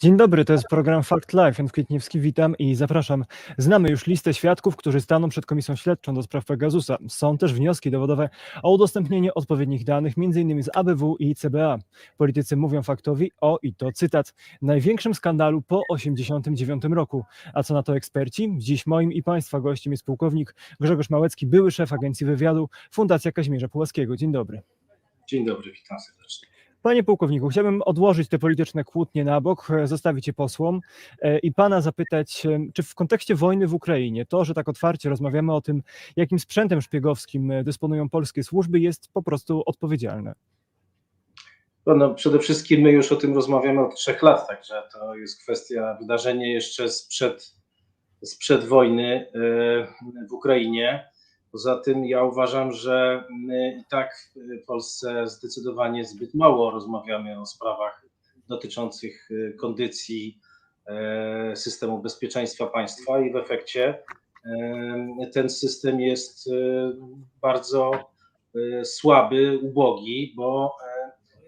Dzień dobry, to jest program Fact Life. Jan Kwietniewski, witam i zapraszam. Znamy już listę świadków, którzy staną przed Komisją Śledczą do spraw Pegasusa. Są też wnioski dowodowe o udostępnienie odpowiednich danych, m.in. z ABW i CBA. Politycy mówią faktowi o, i to cytat, największym skandalu po 1989 roku. A co na to eksperci? Dziś moim i Państwa gościem jest pułkownik Grzegorz Małecki, były szef Agencji Wywiadu, Fundacja Kazimierza Pułaskiego. Dzień dobry. Dzień dobry, witam serdecznie. Panie pułkowniku, chciałbym odłożyć te polityczne kłótnie na bok, e, zostawić je posłom e, i pana zapytać, e, czy w kontekście wojny w Ukrainie to, że tak otwarcie rozmawiamy o tym, jakim sprzętem szpiegowskim dysponują polskie służby, jest po prostu odpowiedzialne? No, no, przede wszystkim my już o tym rozmawiamy od trzech lat, także to jest kwestia, wydarzenie jeszcze sprzed, sprzed wojny w Ukrainie. Poza tym ja uważam, że my i tak w Polsce zdecydowanie zbyt mało rozmawiamy o sprawach dotyczących kondycji systemu bezpieczeństwa państwa i w efekcie ten system jest bardzo słaby, ubogi, bo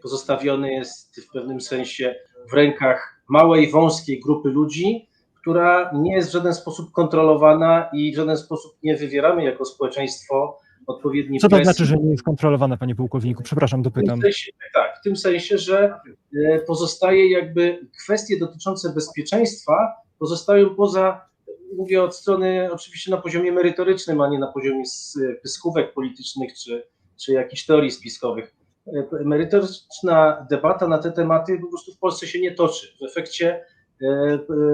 pozostawiony jest w pewnym sensie w rękach małej, wąskiej grupy ludzi, która nie jest w żaden sposób kontrolowana i w żaden sposób nie wywieramy jako społeczeństwo odpowiedniej Co to presji. znaczy, że nie jest kontrolowana, panie pułkowniku? Przepraszam, W dopytam. tym sensie, tak, w tym sensie, że e, pozostaje jakby kwestie dotyczące bezpieczeństwa pozostają poza, mówię od strony oczywiście na poziomie merytorycznym, a nie na poziomie s- pyskówek politycznych czy, czy jakichś teorii spiskowych. E, Merytoryczna debata na te tematy po prostu w Polsce się nie toczy. W efekcie e, e,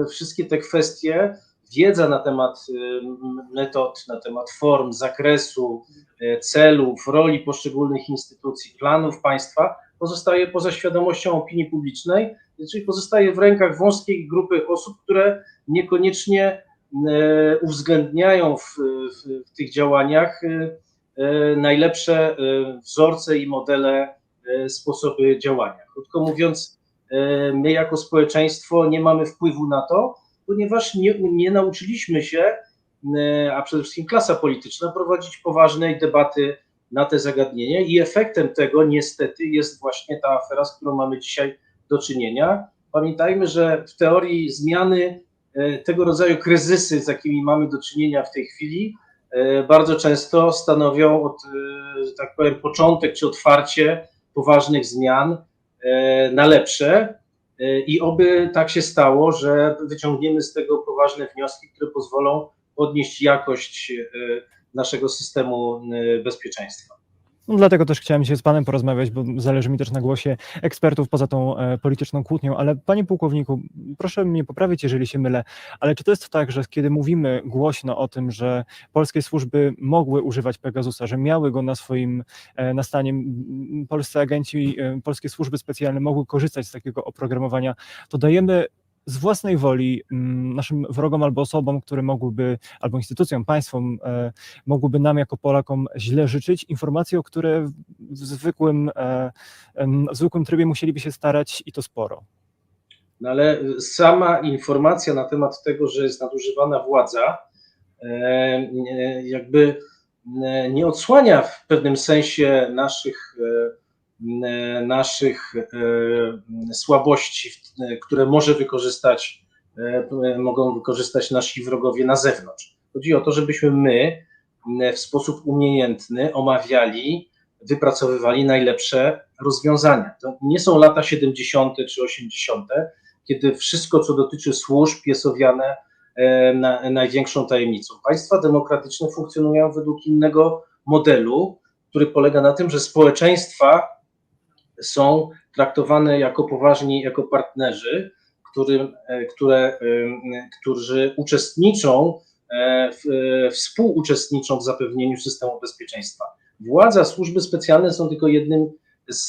wszystkie te kwestie, wiedza na temat e, metod, na temat form, zakresu, e, celów, roli poszczególnych instytucji, planów państwa pozostaje poza świadomością opinii publicznej, czyli pozostaje w rękach wąskiej grupy osób, które niekoniecznie e, uwzględniają w, w, w tych działaniach e, e, najlepsze e, wzorce i modele, e, sposoby działania. Krótko mówiąc, e, my jako społeczeństwo nie mamy wpływu na to, ponieważ nie, nie nauczyliśmy się e, a przede wszystkim klasa polityczna, prowadzić poważnej debaty na te zagadnienia i efektem tego niestety jest właśnie ta afera, z którą mamy dzisiaj do czynienia. Pamiętajmy, że w teorii zmiany e, tego rodzaju kryzysy, z jakimi mamy do czynienia w tej chwili, e, bardzo często stanowią, od, e, tak powiem, początek czy otwarcie poważnych zmian e, na lepsze. E, I oby tak się stało, że wyciągniemy z tego poważne wnioski, które pozwolą podnieść jakość e, naszego systemu e, bezpieczeństwa. No, dlatego też chciałem się z panem porozmawiać, bo zależy mi też na głosie ekspertów poza tą e, polityczną kłótnią. Ale panie pułkowniku, proszę mnie poprawić, jeżeli się mylę, ale czy to jest tak, że kiedy mówimy głośno o tym, że polskie służby mogły używać Pegasusa, że miały go na swoim e, na stanie, m, polscy agenci, e, polskie służby specjalne mogły korzystać z takiego oprogramowania, to dajemy z własnej woli m, naszym wrogom albo osobom, które mogłyby, albo instytucjom, państwom e, mogłyby nam jako Polakom źle życzyć, informacje, o które w zwykłym, e, w zwykłym trybie musieliby się starać i to sporo. No ale sama informacja na temat tego, że jest nadużywana władza, e, jakby nie odsłania w pewnym sensie naszych, naszych e, słabości, e, które może wykorzystać, e, mogą wykorzystać nasi wrogowie na zewnątrz. Chodzi o to, żebyśmy my w sposób umiejętny omawiali, wypracowywali najlepsze rozwiązania. To nie są lata 70. czy 80., kiedy wszystko, co dotyczy służb, jest owiane e, na, największą tajemnicą. Państwa demokratyczne funkcjonują według innego modelu, który polega na tym, że społeczeństwa są traktowane jako poważni, jako partnerzy, którym, e, które, którzy uczestniczą, e, w, e, współuczestniczą w zapewnieniu systemu bezpieczeństwa. Władza, służby specjalne są tylko jednym z,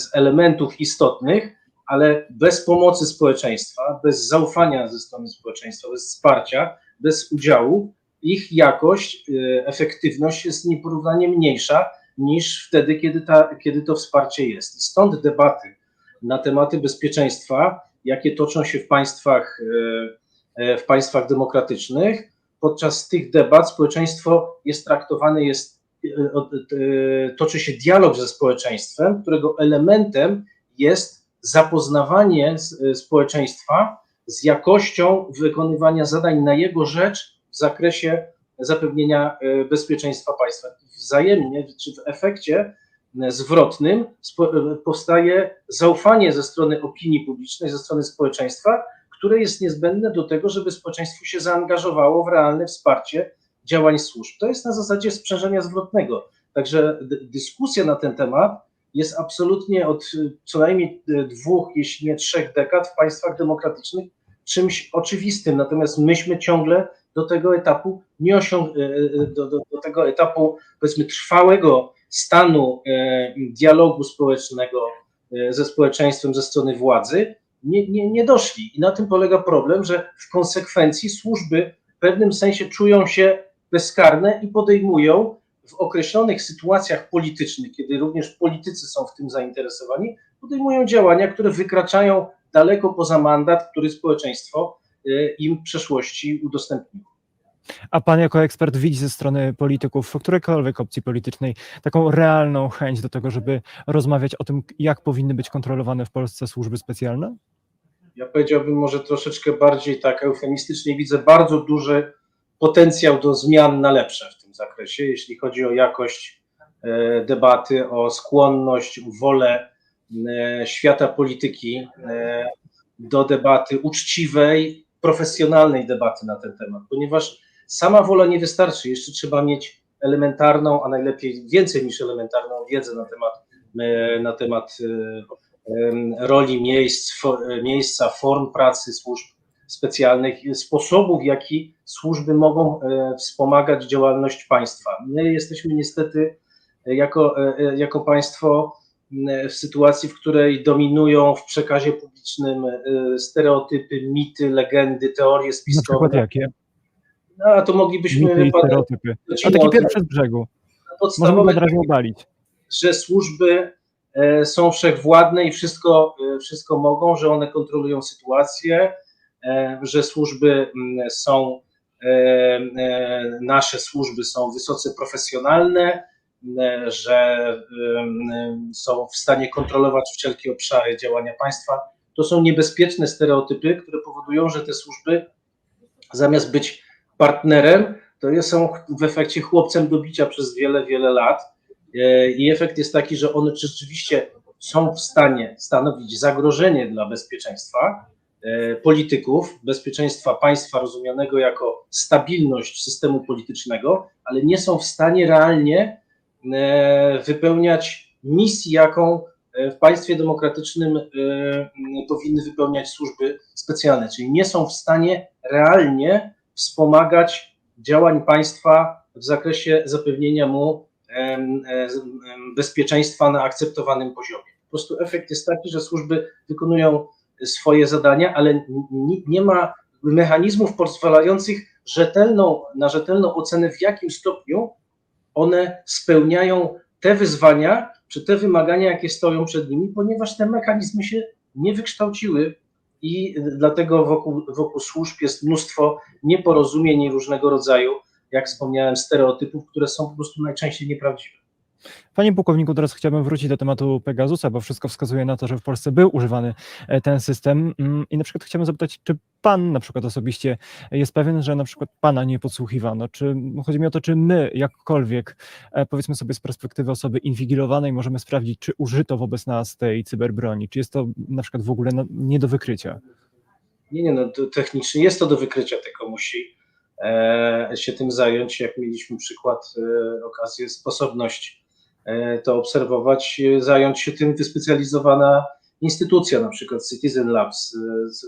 z elementów istotnych, ale bez pomocy społeczeństwa, bez zaufania ze strony społeczeństwa, bez wsparcia, bez udziału, ich jakość, efektywność jest nieporównanie mniejsza niż wtedy, kiedy, ta, kiedy to wsparcie jest. Stąd debaty na tematy bezpieczeństwa, jakie toczą się w państwach, e, e, w państwach demokratycznych. Podczas tych debat społeczeństwo jest traktowane, jest, e, toczy się dialog ze społeczeństwem, którego elementem jest zapoznawanie społeczeństwa z jakością wykonywania zadań na jego rzecz w zakresie zapewnienia bezpieczeństwa państwa. Wzajemnie, czy w efekcie e, zwrotnym e, powstaje zaufanie ze strony opinii publicznej, ze strony społeczeństwa, które jest niezbędne do tego, żeby społeczeństwo się zaangażowało w realne wsparcie działań służb. To jest na zasadzie sprzężenia zwrotnego. Także dy- dyskusja na ten temat jest absolutnie od y, co najmniej dwóch, jeśli nie trzech dekad w państwach demokratycznych czymś oczywistym. Natomiast myśmy ciągle do tego etapu nie osiąg- y, y, do, do, do tego etapu powiedzmy trwałego stanu dialogu społecznego ze społeczeństwem ze strony władzy nie, nie, nie doszli. I na tym polega problem, że w konsekwencji służby w pewnym sensie czują się bezkarne i podejmują w określonych sytuacjach politycznych, kiedy również politycy są w tym zainteresowani, podejmują działania, które wykraczają daleko poza mandat, który społeczeństwo im w przeszłości udostępniło. A pan jako ekspert widzi ze strony polityków, którejkolwiek opcji politycznej, taką realną chęć do tego, żeby rozmawiać o tym, jak powinny być kontrolowane w Polsce służby specjalne? Ja powiedziałbym może troszeczkę bardziej tak eufemistycznie, widzę bardzo duży potencjał do zmian na lepsze w tym zakresie, jeśli chodzi o jakość e, debaty, o skłonność, wolę e, świata polityki e, do debaty uczciwej, profesjonalnej debaty na ten temat, ponieważ sama wola nie wystarczy, jeszcze trzeba mieć elementarną, a najlepiej więcej niż elementarną wiedzę na temat, e, na temat e, roli miejsc, fo- miejsca, form pracy służb specjalnych, sposobów, w jaki służby mogą e, wspomagać działalność państwa. My jesteśmy niestety e, jako, e, e, jako państwo w sytuacji, w której dominują w przekazie publicznym e, stereotypy, mity, legendy, teorie Na spiskowe. przykład jakie? No, a to moglibyśmy Mity i stereotypy. A godzinę taki o pierwszy z brzegu. Możemy od razu obalić. że służby e, są wszechwładne i wszystko, e, wszystko mogą, że one kontrolują sytuację, e, że służby mm, są, e, e, nasze służby są wysoce profesjonalne, że em, są w stanie kontrolować wszelkie obszary działania państwa. To są niebezpieczne stereotypy, które powodują, że te służby zamiast być partnerem, to są w efekcie chłopcem do bicia przez wiele, wiele lat. E, I efekt jest taki, że one rzeczywiście są w stanie stanowić zagrożenie dla bezpieczeństwa e, polityków, bezpieczeństwa państwa rozumianego jako stabilność systemu politycznego, ale nie są w stanie realnie e, wypełniać misji, jaką e, w państwie demokratycznym e, powinny wypełniać służby specjalne, czyli nie są w stanie realnie wspomagać działań państwa w zakresie zapewnienia mu bezpieczeństwa na akceptowanym poziomie. Po prostu efekt jest taki, że służby wykonują swoje zadania, ale nie ma mechanizmów pozwalających rzetelną, na rzetelną ocenę, w jakim stopniu one spełniają te wyzwania czy te wymagania, jakie stoją przed nimi, ponieważ te mechanizmy się nie wykształciły i dlatego wokół, wokół służb jest mnóstwo nieporozumień różnego rodzaju, jak wspomniałem, stereotypów, które są po prostu najczęściej nieprawdziwe. Panie pułkowniku, teraz chciałbym wrócić do tematu Pegasusa, bo wszystko wskazuje na to, że w Polsce był używany e, ten system. Mm, I na przykład chciałbym zapytać, czy pan na przykład osobiście jest pewien, że na przykład pana nie podsłuchiwano? Czy chodzi mi o to, czy my jakkolwiek, e, powiedzmy sobie z perspektywy osoby inwigilowanej, możemy sprawdzić, czy użyto wobec nas tej cyberbroni? Czy jest to na przykład w ogóle na- nie do wykrycia? Nie, nie, no technicznie jest to do wykrycia, tylko musi e, się tym zająć, jak mieliśmy przykład, okazję, sposobność to obserwować, e, zająć się tym wyspecjalizowana instytucja, na przykład Citizen Labs e, z,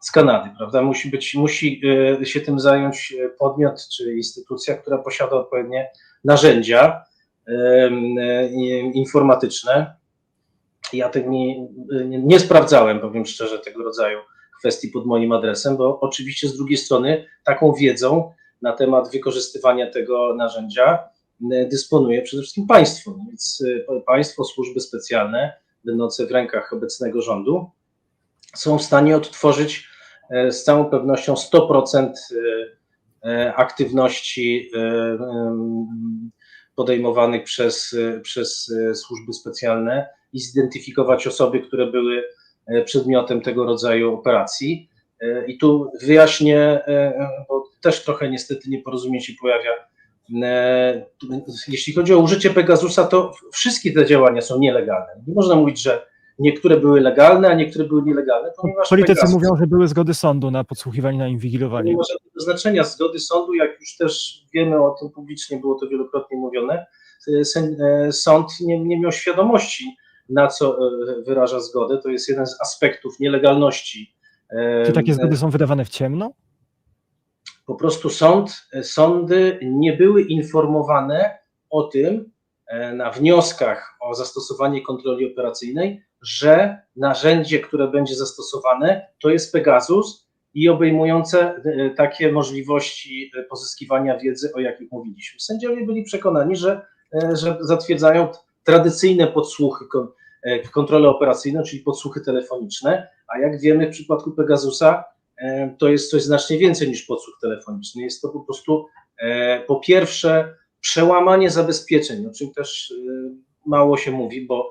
z Kanady, prawda? Musi być, musi e, się tym zająć e, podmiot czy instytucja, która posiada odpowiednie narzędzia e, e, informatyczne. Ja tego nie, nie, nie sprawdzałem, powiem szczerze, tego rodzaju kwestii pod moim adresem, bo oczywiście z drugiej strony taką wiedzą na temat wykorzystywania tego narzędzia dysponuje przede wszystkim państwo. Więc y, państwo, służby specjalne, będące w rękach obecnego rządu, są w stanie odtworzyć e, z całą pewnością 100% y, e, aktywności podejmowanych przez, przez służby specjalne i zidentyfikować osoby, które były e, przedmiotem tego rodzaju operacji. E, I tu wyjaśnię, e, bo też trochę niestety nieporozumienie się pojawia. E, Jeśli chodzi o użycie Pegasusa, to wszystkie te działania są nielegalne. Nie można mówić, że niektóre były legalne, a niektóre były nielegalne, ponieważ Politycy Pegasus- mówią, że były zgody sądu na podsłuchiwanie, na inwigilowanie. nie ma żadnego znaczenia zgody sądu, jak już też wiemy o tym publicznie, było to wielokrotnie mówione. e, e, Sąd nie, nie miał świadomości, na co wyraża zgodę. To jest jeden z aspektów nielegalności. Czy takie zgody są wydawane w ciemno? Po prostu sąd, sądy nie były informowane o tym e, na wnioskach o zastosowanie kontroli operacyjnej, że narzędzie, które będzie zastosowane, to jest Pegasus i obejmujące e, takie możliwości e, pozyskiwania wiedzy, o jakich mówiliśmy. Sędziowie byli przekonani, że, e, że zatwierdzają tradycyjne podsłuchy, kon- e, kontrolę operacyjną, czyli podsłuchy telefoniczne, a jak wiemy w przypadku Pegasusa e, to jest coś znacznie więcej niż podsłuch telefoniczny. Jest to po prostu e, po pierwsze przełamanie zabezpieczeń, o czym też e, mało się mówi, bo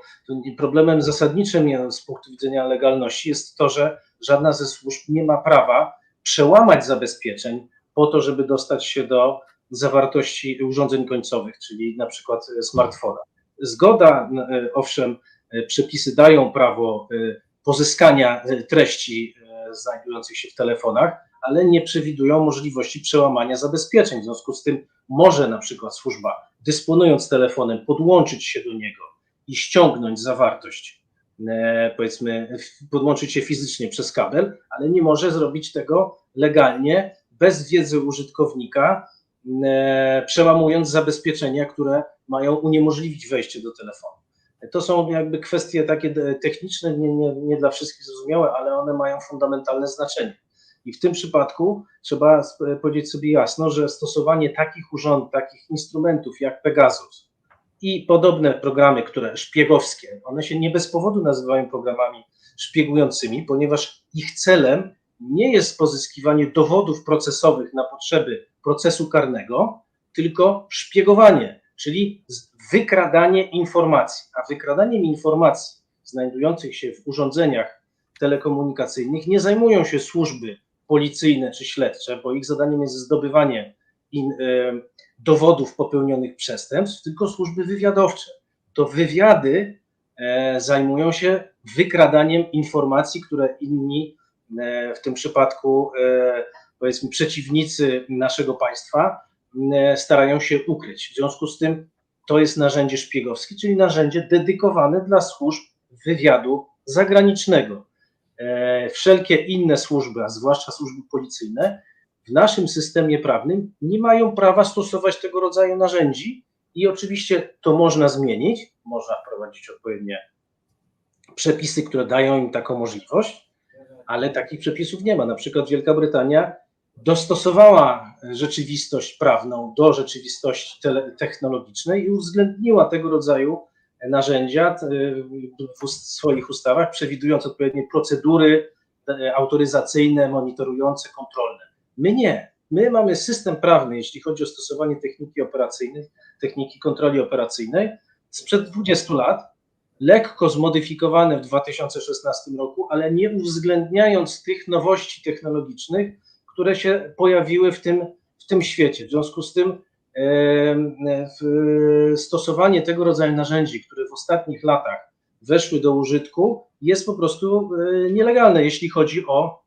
problemem zasadniczym z punktu widzenia legalności jest to, że żadna ze służb nie ma prawa przełamać zabezpieczeń po to, żeby dostać się do zawartości urządzeń końcowych, czyli na przykład e, smartfona. Zgoda, e, owszem, e, przepisy dają prawo e, pozyskania e, treści e, znajdujących się w telefonach, ale nie przewidują możliwości przełamania zabezpieczeń. W związku z tym może na przykład służba, dysponując telefonem, podłączyć się do niego i ściągnąć zawartość, e, powiedzmy, podłączyć się fizycznie przez kabel, ale nie może zrobić tego legalnie, bez wiedzy użytkownika, e, przełamując zabezpieczenia, które mają uniemożliwić wejście do telefonu. To są jakby kwestie takie techniczne, nie, nie, nie dla wszystkich zrozumiałe, ale one mają fundamentalne znaczenie. I w tym przypadku trzeba powiedzieć sobie jasno, że stosowanie takich urząd, takich instrumentów jak Pegasus i podobne programy, które szpiegowskie, one się nie bez powodu nazywają programami szpiegującymi, ponieważ ich celem nie jest pozyskiwanie dowodów procesowych na potrzeby procesu karnego, tylko szpiegowanie, czyli wykradanie informacji. A wykradaniem informacji znajdujących się w urządzeniach telekomunikacyjnych nie zajmują się służby policyjne czy śledcze, bo ich zadaniem jest zdobywanie in, e, dowodów popełnionych przestępstw, tylko służby wywiadowcze. To wywiady e, zajmują się wykradaniem informacji, które inni, e, w tym przypadku e, powiedzmy przeciwnicy naszego państwa, starają się ukryć. W związku z tym to jest narzędzie szpiegowskie, czyli narzędzie dedykowane dla służb wywiadu zagranicznego. E, Wszelkie inne służby, a zwłaszcza służby policyjne, w naszym systemie prawnym nie mają prawa stosować tego rodzaju narzędzi i oczywiście to można zmienić, można wprowadzić odpowiednie przepisy, które dają im taką możliwość, ale takich przepisów nie ma. Na przykład Wielka Brytania dostosowała rzeczywistość prawną do rzeczywistości technologicznej i uwzględniła tego rodzaju narzędzia e, w swoich ustawach, przewidując odpowiednie procedury e, autoryzacyjne, monitorujące, kontrolne. My nie. My mamy system prawny, jeśli chodzi o stosowanie techniki operacyjnej, techniki kontroli operacyjnej sprzed 20 lat, lekko zmodyfikowane w 2016 roku, ale nie uwzględniając tych nowości technologicznych, które się pojawiły w tym, w tym świecie. W związku z tym em, w- stosowanie tego rodzaju narzędzi, które w ostatnich latach weszły do użytku, jest po prostu e, nielegalne, jeśli chodzi o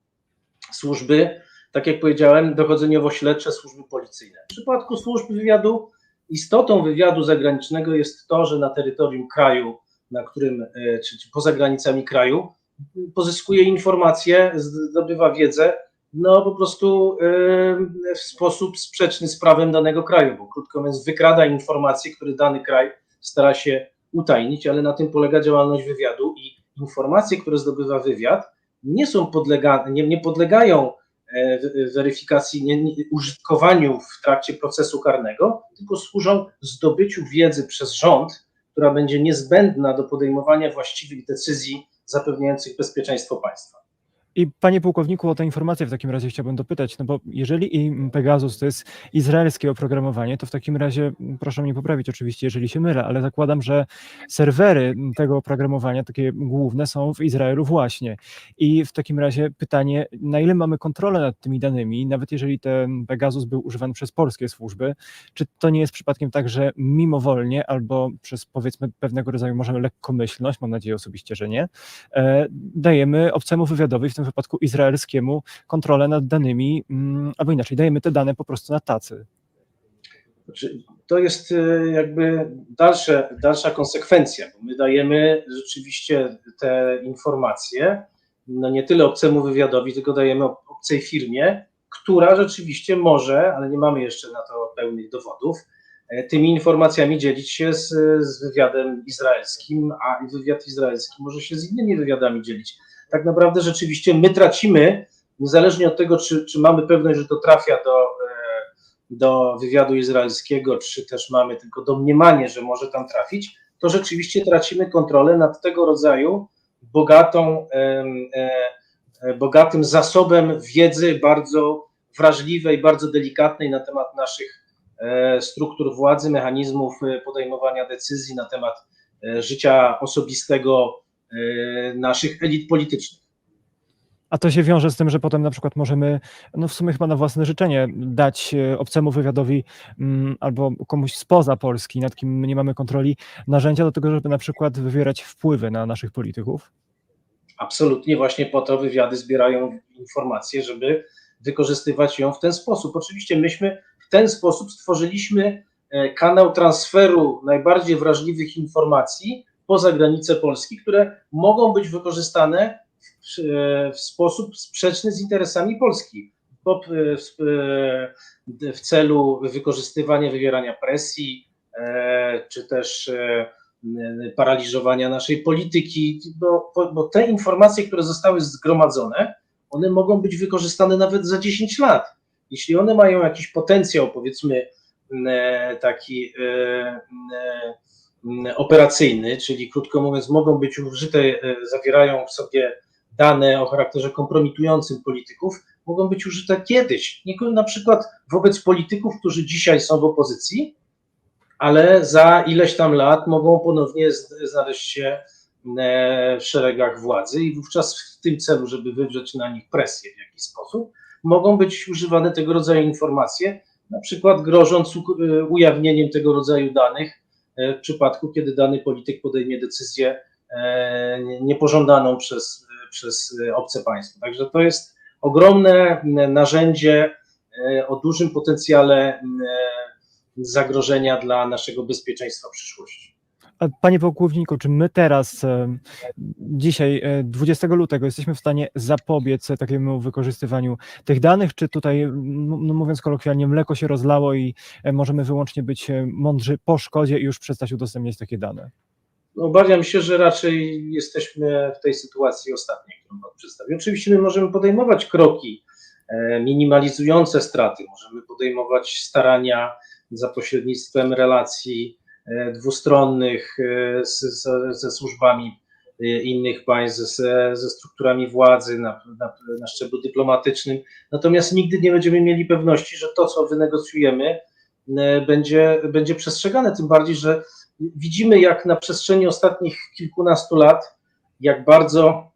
służby, tak jak powiedziałem, dochodzeniowo-śledcze, służby policyjne. W przypadku służb wywiadu, istotą wywiadu zagranicznego jest to, że na terytorium kraju, na którym, e, czy poza granicami kraju, pozyskuje informacje, zdobywa wiedzę, no po prostu w sposób sprzeczny z prawem danego kraju, bo krótko mówiąc, wykrada informacje, które dany kraj stara się utajnić, ale na tym polega działalność wywiadu i informacje, które zdobywa wywiad, nie są podlega, nie, nie podlegają e, weryfikacji, nie, nie, użytkowaniu w trakcie procesu karnego, tylko służą zdobyciu wiedzy przez rząd, która będzie niezbędna do podejmowania właściwych decyzji zapewniających bezpieczeństwo państwa. I panie pułkowniku, o tę informację w takim razie chciałbym dopytać, no bo jeżeli Pegasus to jest izraelskie oprogramowanie, to w takim razie, m, proszę mnie poprawić oczywiście, jeżeli się mylę, ale zakładam, że serwery tego oprogramowania, takie główne, są w Izraelu właśnie. I w takim razie pytanie, na ile mamy kontrolę nad tymi danymi, nawet jeżeli ten Pegasus był używany przez polskie służby, czy to nie jest przypadkiem tak, że mimowolnie albo przez powiedzmy pewnego rodzaju możemy lekkomyślność, mam nadzieję osobiście, że nie, e, dajemy obcemu wywiadowi, w tym wypadku izraelskiemu, kontrolę nad danymi, mm, albo inaczej, dajemy te dane po prostu na tacy. Znaczy, To jest e, jakby dalsze, dalsza konsekwencja, bo my dajemy rzeczywiście te informacje, no nie tyle obcemu wywiadowi, tylko dajemy ob- obcej firmie, która rzeczywiście może, ale nie mamy jeszcze na to pełnych dowodów, e, tymi informacjami dzielić się z, z wywiadem izraelskim, a wywiad izraelski może się z innymi wywiadami dzielić. Tak naprawdę rzeczywiście my tracimy, niezależnie od tego, czy, czy mamy pewność, że to trafia do, e, do wywiadu izraelskiego, czy też mamy tylko domniemanie, że może tam trafić, to rzeczywiście tracimy kontrolę nad tego rodzaju bogatą, e, e, bogatym zasobem wiedzy bardzo wrażliwej, bardzo delikatnej na temat naszych struktur władzy, mechanizmów podejmowania decyzji, na temat życia osobistego naszych elit politycznych. A to się wiąże z tym, że potem na przykład możemy, no w sumie chyba na własne życzenie, dać e, obcemu wywiadowi mm, albo komuś spoza Polski, nad kim nie mamy kontroli, narzędzia do tego, żeby na przykład wywierać wpływy na naszych polityków. Absolutnie właśnie po to wywiady zbierają informacje, żeby wykorzystywać ją w ten sposób. Oczywiście myśmy w ten sposób stworzyliśmy e, kanał transferu najbardziej wrażliwych informacji poza granice Polski, które mogą być wykorzystane w, e, w sposób sprzeczny z interesami Polski. Po- w, w, celu wykorzystywania, wywierania presji, e, czy też e, paraliżowania naszej polityki, bo, bo te informacje, które zostały zgromadzone, one mogą być wykorzystane nawet za 10 lat. Jeśli one mają jakiś potencjał, powiedzmy, e, taki e, e, operacyjny, czyli krótko mówiąc, mogą być użyte, e, zawierają w sobie dane o charakterze kompromitującym polityków, mogą być użyte kiedyś. Na przykład wobec polityków, którzy dzisiaj są w opozycji, ale za ileś tam lat mogą ponownie znaleźć się e, w szeregach władzy i wówczas w tym celu, żeby wywrzeć na nich presję w jakiś sposób, mogą być używane tego rodzaju informacje, na przykład grożąc e, ujawnieniem tego rodzaju danych w przypadku, kiedy dany polityk podejmie decyzję e, nie- niepożądaną przez, przez e, obce państwo. Także to jest ogromne narzędzie e, o dużym potencjale e, zagrożenia dla naszego bezpieczeństwa w przyszłości. Panie pułkowniku, czy my teraz, e, dzisiaj, e, 20 lutego, jesteśmy w stanie zapobiec e, takiemu wykorzystywaniu tych danych, czy tutaj, no mówiąc kolokwialnie, mleko się rozlało i e, możemy wyłącznie być e, mądrzy po szkodzie i już przestać udostępniać takie dane? No, obawiam się, że raczej jesteśmy w tej sytuacji ostatniej, którą Pan przedstawił. Oczywiście my możemy podejmować kroki e, minimalizujące straty, możemy podejmować starania za pośrednictwem relacji e, dwustronnych e, z, z, ze służbami e, innych państw, ze, ze strukturami władzy na, na, na szczeblu dyplomatycznym. Natomiast nigdy nie będziemy mieli pewności, że to, co wynegocjujemy, e, będzie, będzie przestrzegane. Tym bardziej, że widzimy, jak na przestrzeni ostatnich kilkunastu lat, jak bardzo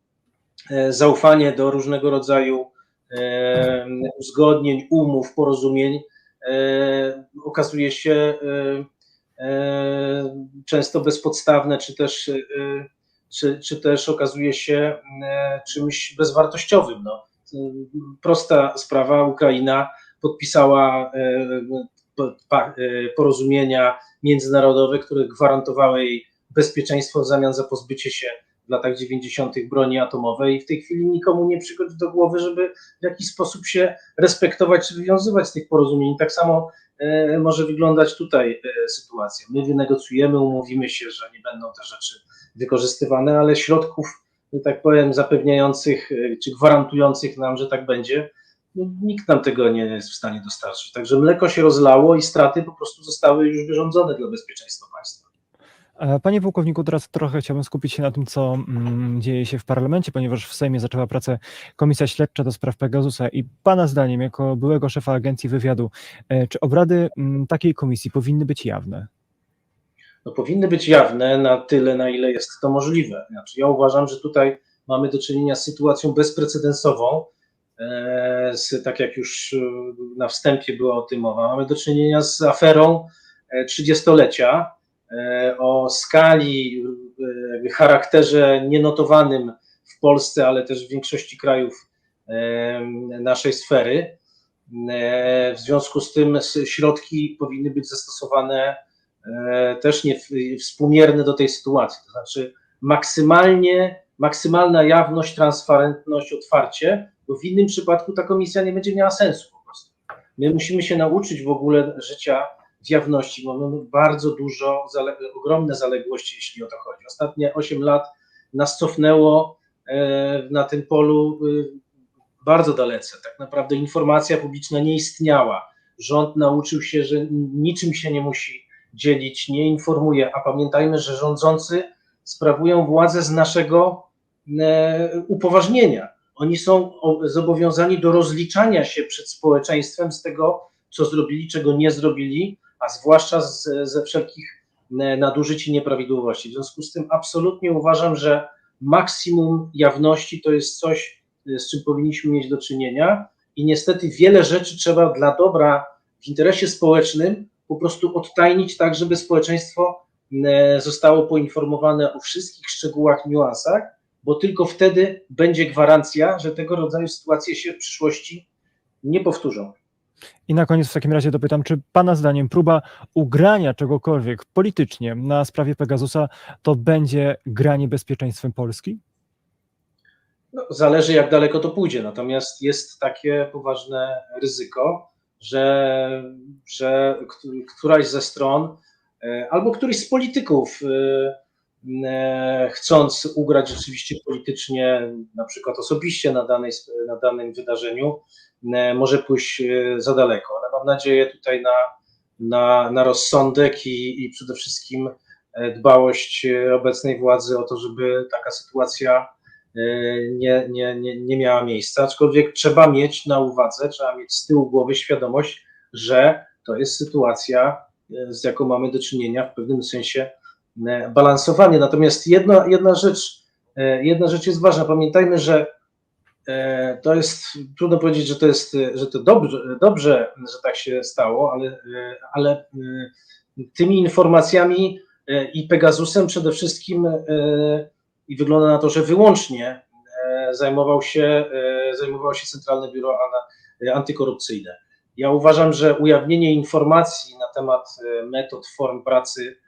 e, zaufanie do różnego rodzaju e, uzgodnień, umów, porozumień e, okazuje się e, e, często bezpodstawne, czy też, e, czy, czy też okazuje się e, czymś bezwartościowym. No. E, Prosta sprawa, Ukraina podpisała e, e, porozumienia międzynarodowe, które gwarantowały jej bezpieczeństwo w zamian za pozbycie się w latach 90. broni atomowej i w tej chwili nikomu nie przychodzi do głowy, żeby w jakiś sposób się respektować czy wywiązywać z tych porozumień. Tak samo e, może wyglądać tutaj e, sytuacja. My wynegocjujemy, umówimy się, że nie będą te rzeczy wykorzystywane, ale środków, że tak powiem, zapewniających e, czy gwarantujących nam, że tak będzie, no, nikt nam tego nie jest w stanie dostarczyć. Także mleko się rozlało i straty po prostu zostały już wyrządzone dla bezpieczeństwa państwa. E, Panie pułkowniku, teraz trochę chciałbym skupić się na tym, co mm, dzieje się w parlamencie, ponieważ w Sejmie zaczęła pracę Komisja Śledcza do spraw Pegasusa i Pana zdaniem, jako byłego szefa Agencji Wywiadu, e, czy obrady mm, takiej komisji powinny być jawne? no, powinny być jawne na tyle, na ile jest to możliwe. Znaczy, ja uważam, że tutaj mamy do czynienia z sytuacją bezprecedensową. E, z, tak jak już na wstępie była o tym mowa, mamy do czynienia z aferą trzydziestolecia o skali, e, charakterze nienotowanym w Polsce, ale też w większości krajów e, naszej sfery. E, W związku z tym środki powinny być zastosowane e, też nie współmierne do tej sytuacji. To znaczy maksymalnie, maksymalna jawność, transparentność, otwarcie, bo w innym przypadku ta komisja nie będzie miała sensu po prostu. My musimy się nauczyć w ogóle życia w jawności, bo mamy bardzo dużo, zale- ogromne zaległości, jeśli o to chodzi. Ostatnie 8 lat nas cofnęło e, na tym polu y, bardzo dalece. Tak naprawdę informacja publiczna nie istniała. Rząd nauczył się, że niczym się nie musi dzielić, nie informuje, a pamiętajmy, że rządzący sprawują władzę z naszego e, upoważnienia. Oni są zobowiązani do rozliczania się przed społeczeństwem z tego, co zrobili, czego nie zrobili, a zwłaszcza z, ze wszelkich e, nadużyć i nieprawidłowości. W związku z tym absolutnie uważam, że maksimum jawności to jest coś, e, z czym powinniśmy mieć do czynienia i niestety wiele rzeczy trzeba dla dobra w interesie społecznym po prostu odtajnić tak, żeby społeczeństwo e, zostało poinformowane o wszystkich szczegółach, niuansach, bo tylko wtedy będzie gwarancja, że tego rodzaju sytuacje się w przyszłości nie powtórzą. I na koniec w takim razie dopytam, czy Pana zdaniem próba ugrania czegokolwiek politycznie na sprawie Pegasusa to będzie granie bezpieczeństwem Polski? No, zależy, jak daleko to pójdzie. Natomiast jest takie poważne ryzyko, że, że któ- któraś ze stron e, albo któryś z polityków, e, chcąc ugrać rzeczywiście politycznie, na przykład osobiście na, danej, na danym wydarzeniu, e, może pójść e, za daleko. Ale mam nadzieję tutaj na, na, na rozsądek i, i przede wszystkim e, dbałość e, obecnej władzy o to, żeby taka sytuacja e, nie, nie, nie, nie miała miejsca, aczkolwiek trzeba mieć na uwadze, trzeba mieć z tyłu głowy świadomość, że to jest sytuacja, e, z jaką mamy do czynienia w pewnym sensie e, balansowanie. Natomiast jedna, jedna, rzecz, e, jedna rzecz jest ważna. Pamiętajmy, że e, to jest, trudno powiedzieć, że to jest, e, że to dobrze, dobrze że tak się stało, ale, e, ale e, tymi informacjami e, i Pegasusem przede wszystkim e, i wygląda na to, że wyłącznie e, zajmował się, e, zajmowało się Centralne Biuro Antykorupcyjne. Ja uważam, że ujawnienie informacji na temat e, metod, form pracy e,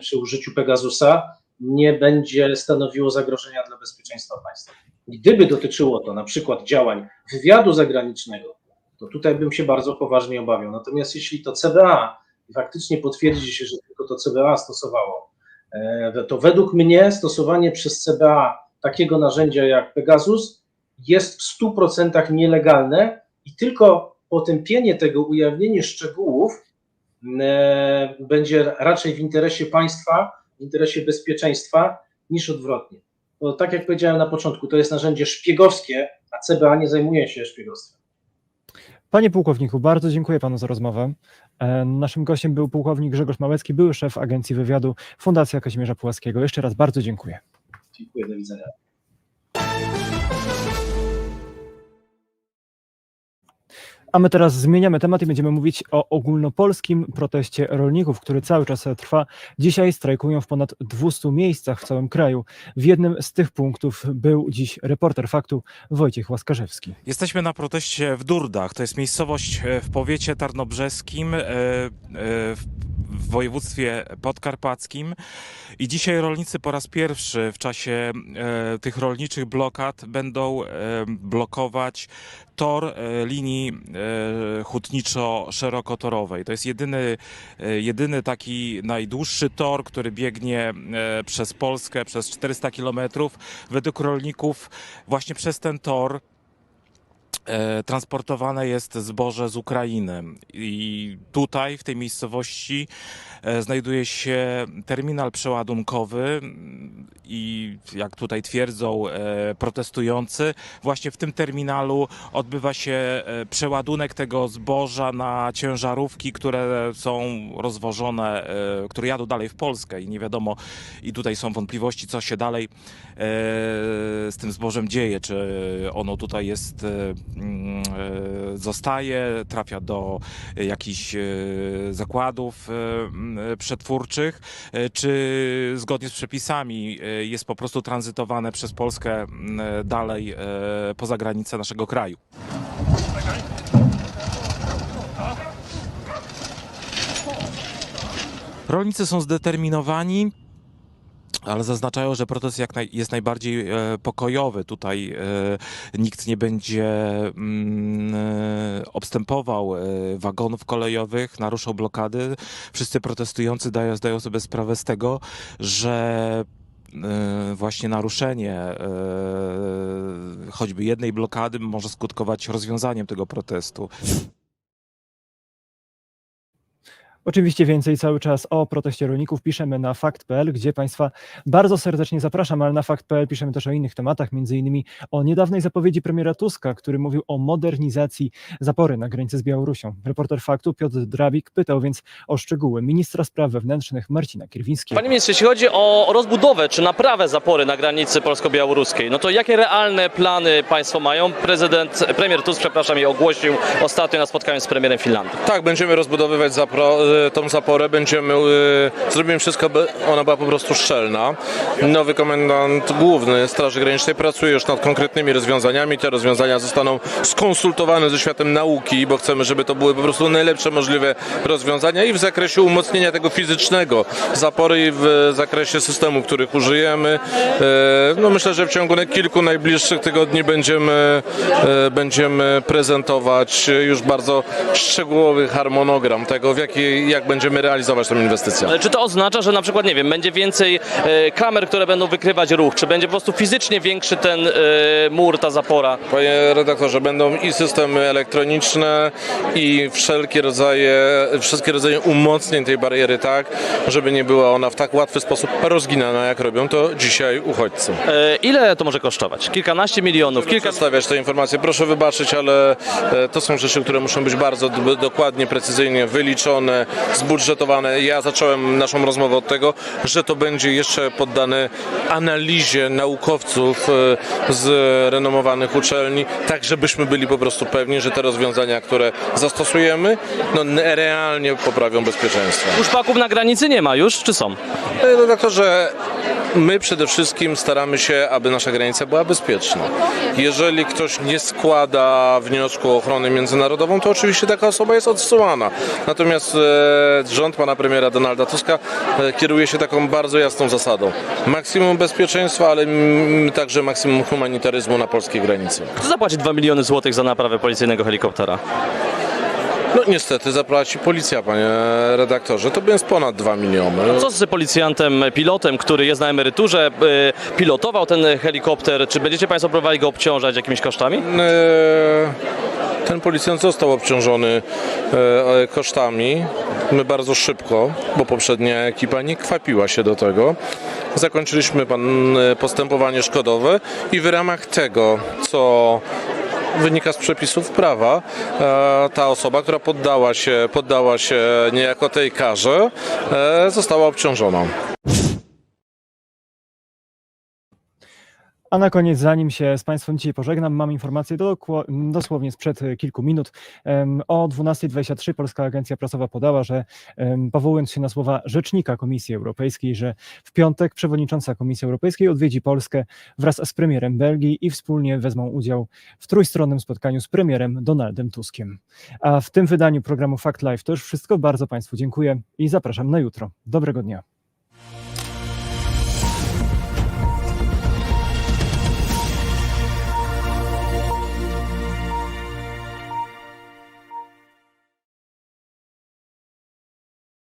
przy użyciu Pegasusa nie będzie stanowiło zagrożenia dla bezpieczeństwa państwa. Gdyby dotyczyło to na przykład działań wywiadu zagranicznego, to tutaj bym się bardzo poważnie obawiał. Natomiast jeśli to CBA faktycznie potwierdzi się, że tylko to CBA stosowało, e, to według mnie stosowanie przez CBA takiego narzędzia jak Pegasus jest w 100% nielegalne i tylko potępienie tego, ujawnienie szczegółów e, będzie raczej w interesie państwa, w interesie bezpieczeństwa niż odwrotnie. Bo tak jak powiedziałem na początku, to jest narzędzie szpiegowskie, a CBA nie zajmuje się szpiegostwem. Panie pułkowniku, bardzo dziękuję panu za rozmowę. E, Naszym gościem był pułkownik Grzegorz Małecki, były szef Agencji Wywiadu Fundacja Kazimierza Pułaskiego. Jeszcze raz bardzo dziękuję. Dziękuję, do widzenia. A my teraz zmieniamy temat i będziemy mówić o ogólnopolskim proteście rolników, który cały czas trwa. Dzisiaj strajkują w ponad 200 miejscach w całym kraju. W jednym z tych punktów był dziś reporter faktu Wojciech Łaskarzewski. Jesteśmy na proteście w Durdach. To jest miejscowość e, w powiecie tarnobrzeskim, e, e, w województwie podkarpackim. I dzisiaj rolnicy po raz pierwszy w czasie e, tych rolniczych blokad będą e, blokować tor e, linii hutniczo-szerokotorowej. To jest jedyny, jedyny taki najdłuższy tor, który biegnie przez Polskę przez 400 kilometrów. Według rolników właśnie przez ten tor transportowane jest zboże z Ukrainy. I tutaj, w tej miejscowości, e, znajduje się terminal przeładunkowy. I jak tutaj twierdzą e, protestujący, właśnie w tym terminalu odbywa się e, przeładunek tego zboża na ciężarówki, które są rozwożone, e, które jadą dalej w Polskę. I nie wiadomo, i tutaj są wątpliwości, co się dalej e, z tym zbożem dzieje, czy ono tutaj jest, e, e, zostaje, trafia do jakichś e, zakładów e, mm, przetwórczych, e, czy zgodnie z przepisami e, jest po prostu tranzytowane przez Polskę mm, dalej e, poza granice naszego kraju. Rolnicy są zdeterminowani, ale zaznaczają, że protest jak naj, jest najbardziej e, pokojowy. Tutaj e, nikt nie będzie mm, e, obstępował e, wagonów kolejowych, naruszał blokady. Wszyscy protestujący dają, zdają sobie sprawę z tego, że e, właśnie naruszenie e, choćby jednej blokady może skutkować rozwiązaniem tego protestu. Oczywiście więcej cały czas o proteście rolników piszemy na fakt.pl, gdzie Państwa bardzo serdecznie zapraszam, ale na fakt.pl piszemy też o innych tematach, między innymi o niedawnej zapowiedzi premiera Tuska, który mówił o modernizacji zapory na granicy z Białorusią. Reporter Faktu Piotr Drabik pytał więc o szczegóły ministra spraw wewnętrznych Marcina Kierwińskiego. Panie ministrze, jeśli chodzi o rozbudowę czy naprawę zapory na granicy polsko-białoruskiej, no to jakie realne plany państwo mają? Prezydent, premier Tusk, przepraszam, je ogłosił ostatnio na spotkaniu z premierem Finlandii. Tak, będziemy rozbudowywać zapro, e, tą zaporę, będziemy, e, zrobimy wszystko, by ona była po prostu szczelna. Nowy komendant główny Straży Granicznej pracuje już nad konkretnymi rozwiązaniami. Te rozwiązania zostaną skonsultowane ze światem nauki, bo chcemy, żeby to były po prostu najlepsze możliwe rozwiązania i w zakresie umocnienia tego fizycznego zapory i w zakresie systemów, których użyjemy. E, No myślę, że w ciągu kilku najbliższych tygodni będziemy, e, będziemy prezentować już bardzo szczegółowy harmonogram tego, w jak będziemy realizować tę inwestycję. Ale czy to oznacza, że na przykład, nie wiem, będzie więcej e, kamer, które będą wykrywać ruch, czy będzie po prostu fizycznie większy ten e, mur, ta zapora? Panie redaktorze, będą i systemy elektroniczne i wszelkie rodzaje, wszystkie rodzaje umocnień tej bariery tak, żeby nie była ona w tak łatwy sposób rozginana, jak robią to dzisiaj uchodźcy. E, ile to może kosztować? Kilkanaście milionów, kilka... Przedstawiać te informacje, proszę wybaczyć, ale to są rzeczy, które muszą być bardzo dokładnie, precyzyjnie wyliczone, zbudżetowane. Ja zacząłem naszą rozmowę od tego, że to będzie jeszcze poddane analizie naukowców e, z renomowanych uczelni, tak żebyśmy byli po prostu pewni, że te rozwiązania, które zastosujemy, no, realnie poprawią bezpieczeństwo. Puszpaków na granicy nie ma już, czy są? Redaktorze, my przede wszystkim staramy się, aby nasza granica była bezpieczna. Jeżeli ktoś nie składa wniosku o ochronę międzynarodową, to oczywiście taka osoba jest odsyłana. Natomiast e, rząd pana premiera Donalda Tuska e, kieruje się taką bardzo jasną zasadą. Maksimum bezpieczeństwa, ale także maksimum humanitaryzmu na polskiej granicy. Kto zapłaci 2 miliony złotych za naprawę policyjnego helikoptera? No niestety zapłaci policja, panie redaktorze. To jest ponad 2 miliony. Co z policjantem, pilotem, który jest na emeryturze, pilotował ten helikopter? Czy będziecie państwo próbowali go obciążać jakimiś kosztami? E, Ten policjant został obciążony e, kosztami. My bardzo szybko, bo poprzednia ekipa nie kwapiła się do tego. Zakończyliśmy pan, e, postępowanie szkodowe i w ramach tego, co wynika z przepisów prawa, e, ta osoba, która poddała się, poddała się niejako tej karze, e, została obciążona. A na koniec, zanim się z Państwem dzisiaj pożegnam, mam informację dokło- dosłownie sprzed e, kilku minut. O 12.23 Polska Agencja Prasowa podała, że powołując się na słowa rzecznika Komisji Europejskiej, że w piątek przewodnicząca Komisji Europejskiej odwiedzi Polskę wraz z premierem Belgii i wspólnie wezmą udział w trójstronnym spotkaniu z premierem Donaldem Tuskiem. A w tym wydaniu programu Fact Live to już wszystko. Bardzo Państwu dziękuję i zapraszam na jutro. Dobrego dnia.